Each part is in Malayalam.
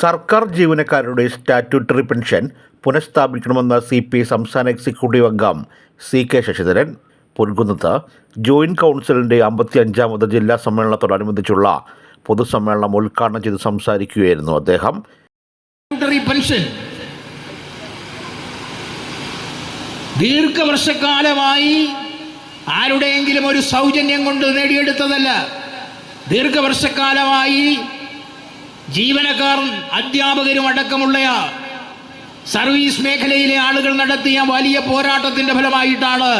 സർക്കാർ ജീവനക്കാരുടെ സ്റ്റാറ്റ്യൂട്ടറി പെൻഷൻ പുനഃസ്ഥാപിക്കണമെന്ന സി പി സംസ്ഥാന എക്സിക്യൂട്ടീവ് അംഗം സി കെ ശശിധരൻ. പൊൻകുന്നത്ത് ജോയിന്റ് കൗൺസിലിന്റെ അമ്പത്തി അഞ്ചാമത് ജില്ലാ സമ്മേളനത്തോടനുബന്ധിച്ചുള്ള പൊതുസമ്മേളനം ഉദ്ഘാടനം ചെയ്ത് സംസാരിക്കുകയായിരുന്നു അദ്ദേഹം. പെൻഷൻ ദീർഘവർഷക്കാലമായി ആരുടെയെങ്കിലും ഒരു സൗജന്യം കൊണ്ട് നേടിയെടുത്തതല്ല. ദീർഘവർഷക്കാലമായി ജീവനക്കാർ അധ്യാപകരും അടക്കമുള്ള സർവീസ് മേഖലയിലെ ആളുകൾ നടത്തിയ വലിയ പോരാട്ടത്തിന്റെ ഫലമായിട്ടാണ്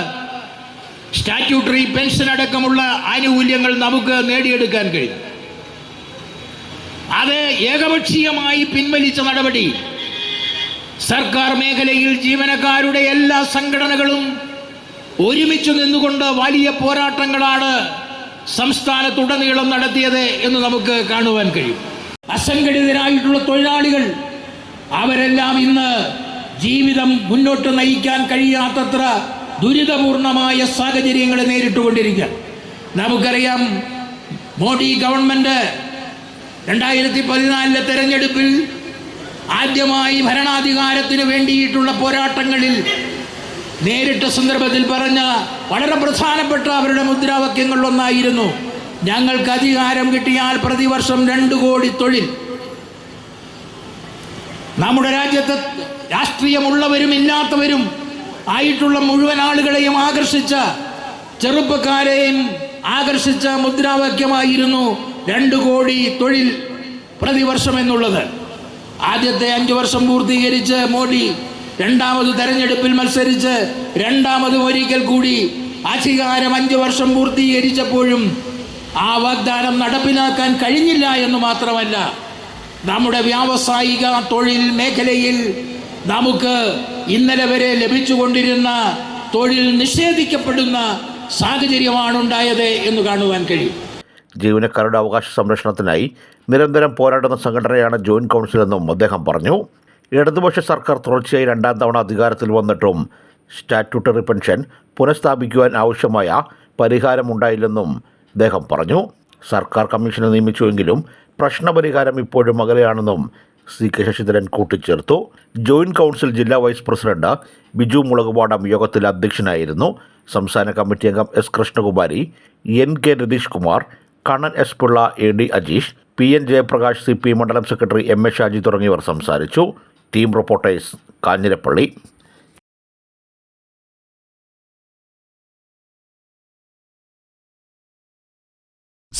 സ്റ്റാറ്റ്യൂട്ടറി പെൻഷൻ അടക്കമുള്ള ആനുകൂല്യങ്ങൾ നമുക്ക് നേടിയെടുക്കാൻ കഴിയും അത് ഏകപക്ഷീയമായി പിൻവലിച്ച നടപടി. സർക്കാർ മേഖലയിൽ ജീവനക്കാരുടെ എല്ലാ സംഘടനകളും ഒരുമിച്ച് നിന്നുകൊണ്ട് വലിയ പോരാട്ടങ്ങളാണ് സംസ്ഥാനത്തുടനീളം നടത്തിയത് എന്ന് നമുക്ക് കാണുവാൻ കഴിയും. അസംഘടിതരായിട്ടുള്ള തൊഴിലാളികൾ അവരെല്ലാം ഇന്ന് ജീവിതം മുന്നോട്ട് നയിക്കാൻ കഴിയാത്തത്ര ദുരിതപൂർണമായ സാഹചര്യങ്ങൾ നേരിട്ടുകൊണ്ടിരിക്കുക. നമുക്കറിയാം മോഡി ഗവൺമെന്റ് രണ്ടായിരത്തി പതിനാലിലെ തെരഞ്ഞെടുപ്പിൽ ആദ്യമായി ഭരണാധികാരത്തിന് വേണ്ടിയിട്ടുള്ള പോരാട്ടങ്ങളിൽ നേരിട്ട സന്ദർഭത്തിൽ പറഞ്ഞ വളരെ പ്രധാനപ്പെട്ട അവരുടെ മുദ്രാവാക്യങ്ങളിലൊന്നായിരുന്നു ഞങ്ങൾക്ക് അധികാരം കിട്ടിയാൽ പ്രതിവർഷം രണ്ട് കോടി തൊഴിൽ. നമ്മുടെ രാജ്യത്ത് രാഷ്ട്രീയമുള്ളവരും ഇല്ലാത്തവരും ആയിട്ടുള്ള മുഴുവൻ ആളുകളെയും ആകർഷിച്ച ചെറുപ്പക്കാരെയും ആകർഷിച്ച മുദ്രാവാക്യമായിരുന്നു രണ്ട് കോടി തൊഴിൽ പ്രതിവർഷം എന്നുള്ളത്. ആദ്യത്തെ അഞ്ചു വർഷം പൂർത്തീകരിച്ച് മോഡി രണ്ടാമത് തെരഞ്ഞെടുപ്പിൽ മത്സരിച്ച് രണ്ടാമത് ഒരിക്കൽ കൂടി അധികാരം അഞ്ചു വർഷം പൂർത്തീകരിച്ചപ്പോഴും ആ വാഗ്ദാനം നടപ്പിലാക്കാൻ കഴിഞ്ഞില്ല എന്ന് മാത്രമല്ല നമ്മുടെ വ്യാവസായിക തൊഴിൽ മേഖലയിൽ നമുക്ക് ഇന്നലെ വരെ ലഭിച്ചുകൊണ്ടിരുന്ന തൊഴിൽ നിഷേധിക്കപ്പെടുന്ന സാഹചര്യമാണ് ഉണ്ടായത് എന്ന് കാണുവാൻ കഴിയും. ജീവനക്കാരുടെ അവകാശ സംരക്ഷണത്തിനായി നിരന്തരം പോരാടുന്ന സംഘടനയാണ് ജോയിന്റ് കൗൺസിൽ എന്നും അദ്ദേഹം പറഞ്ഞു. ഇടതുപക്ഷ സർക്കാർ തുടർച്ചയായി രണ്ടാം തവണ അധികാരത്തിൽ വന്നിട്ടും സ്റ്റാറ്റ്യൂട്ടറി പെൻഷൻ പുനഃസ്ഥാപിക്കുവാൻ ആവശ്യമായ പരിഹാരമുണ്ടായില്ലെന്നും അദ്ദേഹം പറഞ്ഞു സർക്കാർ കമ്മീഷനെ നിയമിച്ചുവെങ്കിലും പ്രശ്നപരിഹാരം ഇപ്പോഴും അകലെയാണെന്നും സി കെ ശശിധരൻ കൂട്ടിച്ചേർത്തു. ജോയിന്റ് കൗൺസിൽ ജില്ലാ വൈസ് പ്രസിഡന്റ് ബിജു മുളകുപാടം യോഗത്തിൽ അധ്യക്ഷനായിരുന്നു. സംസ്ഥാന കമ്മിറ്റി അംഗം S Krishnakumari N K Ratheesh Kumar Kannan S Pillai A D Ajeesh P N Jayaprakash C P മണ്ഡലം സെക്രട്ടറി എം എ ഷാജി തുടങ്ങിയവർ സംസാരിച്ചു. Team reporters Kanjirappally.